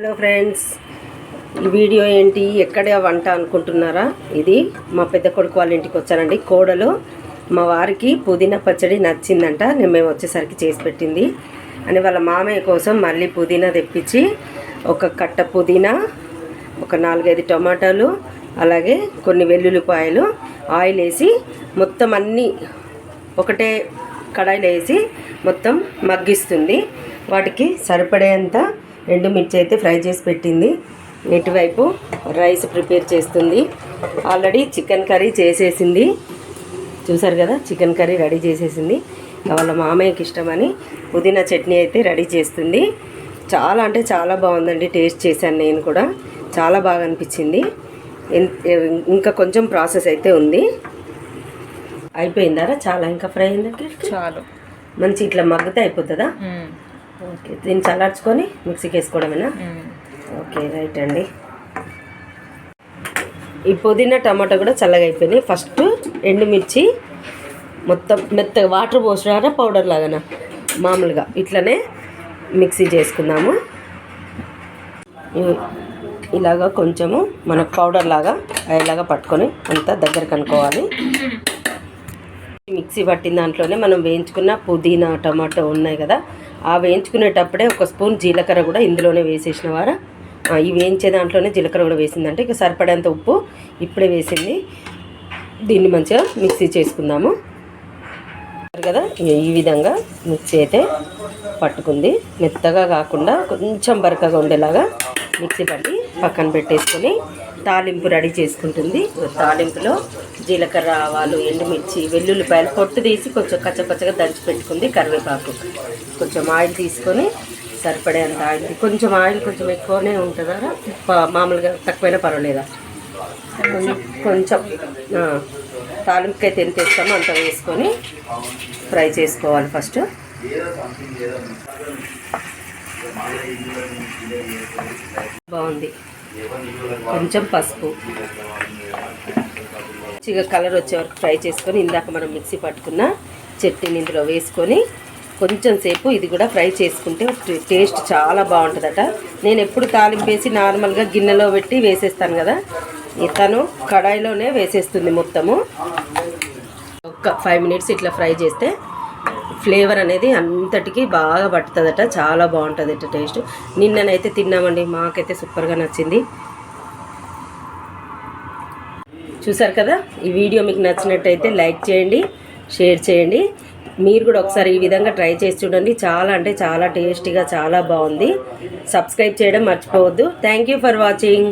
Hello friends ఈ video ఏంటి? ఎక్కడే వంట అనుకుంటున్నారా? ఇది మా పెద్ద కొడుకు వాళ్ళ ఇంటికి వచ్చానండి కోడలు మా వారికి పుదీనా పచ్చడి నచ్చిందంట. నేను మేము వచ్చేసరికి చేసి పెట్టింది. అని వాళ్ళ మామయ్య కోసం మళ్ళీ పుదీనా తెప్పించి ఒక కట్ట పుదీనా ఒక నాలుగైదు టమాటాలు అలాగే కొన్ని వెల్లుల్లిపాయలు ఆయిల్ వేసి మొత్తం అన్నీ ఒకటే కడాయిలో వేసి మొత్తం మగ్గిస్తుంది. వాటికి సరిపడేంత ఎండుమిర్చి అయితే ఫ్రై చేసి పెట్టింది. ఇటువైపు రైస్ ప్రిపేర్ చేస్తుంది. ఆల్రెడీ చికెన్ కర్రీ చేసేసింది. చూసారు కదా? చికెన్ కర్రీ రెడీ చేసేసింది. వాళ్ళ మామయ్యకి ఇష్టమని పుదీనా చట్నీ అయితే రెడీ చేస్తుంది. చాలా అంటే చాలా బాగుందండి. టేస్ట్ చేశాను నేను కూడా. చాలా బాగా అనిపించింది. ఇంకా కొంచెం ప్రాసెస్ అయితే ఉంది. అయిపోయిందారా? చాలా ఇంకా ఫ్రై అయిందంటే చాలు. మంచి ఇట్లా మగ్గితే అయిపోతుందా. ఓకే దీన్ని చల్లార్చుకొని మిక్సీకి వేసుకోవడమేనా. ఓకే రైట్ అండి. ఈ పుదీనా టమాటా కూడా చల్లగా అయిపోయినాయి. ఫస్ట్ ఎండుమిర్చి మొత్తం మెత్తగా వాటర్ పోసినారా? పౌడర్ లాగానా? మామూలుగా. ఇట్లనే మిక్సీ చేసుకుందాము. ఇలాగా కొంచెము మనకు పౌడర్ లాగా అయ్యేలాగా పట్టుకొని అంతా దగ్గర కనుక్కోవాలి. మిక్సీ పట్టిన దాంట్లోనే మనం వేయించుకున్న పుదీనా టమాటో ఉన్నాయి కదా ఆ వేయించుకునేటప్పుడే ఒక స్పూన్ జీలకర్ర కూడా ఇందులోనే వేసేసిన వారా. ఈ వేయించే దాంట్లోనే జీలకర్ర కూడా వేసిందంటే ఇక సరిపడేంత ఉప్పు ఇప్పుడే వేసింది. దీన్ని మంచిగా మిక్సీ చేసుకుందాము. కదా ఈ విధంగా మిక్సీ అయితే పట్టుకుంది. మెత్తగా కాకుండా కొంచెం బరకగా ఉండేలాగా మిక్సీ పట్టి పక్కన పెట్టేసుకొని తాలింపు రెడీ చేసుకుంటుంది. తాలింపులో జీలకర్ర ఆవాలు ఎండుమిర్చి వెల్లుల్లిపాయలు పొట్టు తీసి కొంచెం కచ్చపచ్చగా దంచి పెట్టుకుంది కరివేపాకు. కొంచెం ఆయిల్ తీసుకొని సరిపడేంత ఆయిల్ కొంచెం ఆయిల్ కొంచెం ఎక్కువనే ఉంటుందా? మామూలుగా తక్కువైనా పర్వాలేదా? కొంచెం తాలింపుకి అయితే ఎంత వేస్తామో అంత వేసుకొని ఫ్రై చేసుకోవాలి ఫస్ట్. బాగుంది. కొంచెం పసుపు. మంచిగా కలర్ వచ్చే వరకు ఫ్రై చేసుకొని ఇందాక మనం మిక్సీ పట్టుకున్న చట్నీని ఇందులో వేసుకొని కొంచెం సేపు ఇది కూడా ఫ్రై చేసుకుంటే టేస్ట్ చాలా బాగుంటుందట. నేను ఎప్పుడు తాలింపు వేసి నార్మల్గా గిన్నెలో పెట్టి వేసేస్తాను కదా. తను కడాయిలోనే వేసేస్తుంది మొత్తము. ఒక ఫైవ్ మినిట్స్ ఇట్లా ఫ్రై చేస్తే ఫ్లేవర్ అనేది అంతటికి బాగా పట్టుతుందట చాలా బాగుంటుంది టేస్ట్. నిన్ననైతే తిన్నామండి మాకైతే సూపర్గా నచ్చింది. చూసారు కదా ఈ వీడియో మీకు నచ్చినట్టయితే లైక్ చేయండి షేర్ చేయండి. మీరు కూడా ఒకసారి ఈ విధంగా ట్రై చేసి చూడండి. చాలా అంటే చాలా టేస్టీగా చాలా బాగుంది. సబ్స్క్రైబ్ చేయడం మర్చిపోవద్దు. Thank you for watching